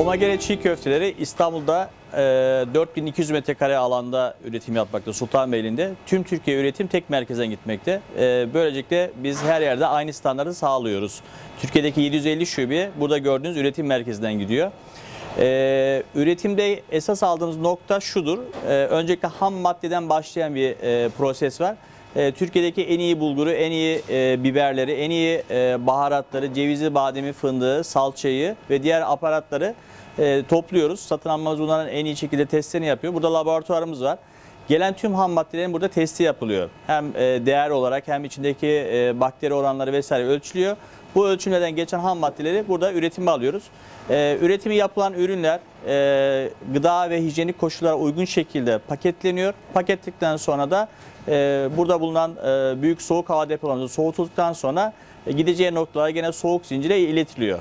Komagene çiğ köfteleri İstanbul'da e, 4200 metrekare alanda üretim yapmakta Sultanbeyli'nde. Tüm Türkiye üretim tek merkezden gitmekte. E, böylelikle biz her yerde aynı standartı sağlıyoruz. Türkiye'deki 750 şube burada gördüğünüz üretim merkezinden gidiyor. E, üretimde esas aldığımız nokta şudur. E, öncelikle ham maddeden başlayan bir e, proses var. E, Türkiye'deki en iyi bulguru, en iyi e, biberleri, en iyi e, baharatları, cevizi, bademi, fındığı, salçayı ve diğer aparatları e, topluyoruz. Satın almamız bunların en iyi şekilde testlerini yapıyor. Burada laboratuvarımız var. Gelen tüm ham maddelerin burada testi yapılıyor. Hem e, değer olarak hem içindeki e, bakteri oranları vesaire ölçülüyor. Bu ölçümlerden geçen ham maddeleri burada üretime alıyoruz. E, üretimi yapılan ürünler gıda ve hijyenik koşullara uygun şekilde paketleniyor. Paketledikten sonra da burada bulunan büyük soğuk hava depolarımızda soğutulduktan sonra gideceği noktalara gene soğuk zincire iletiliyor.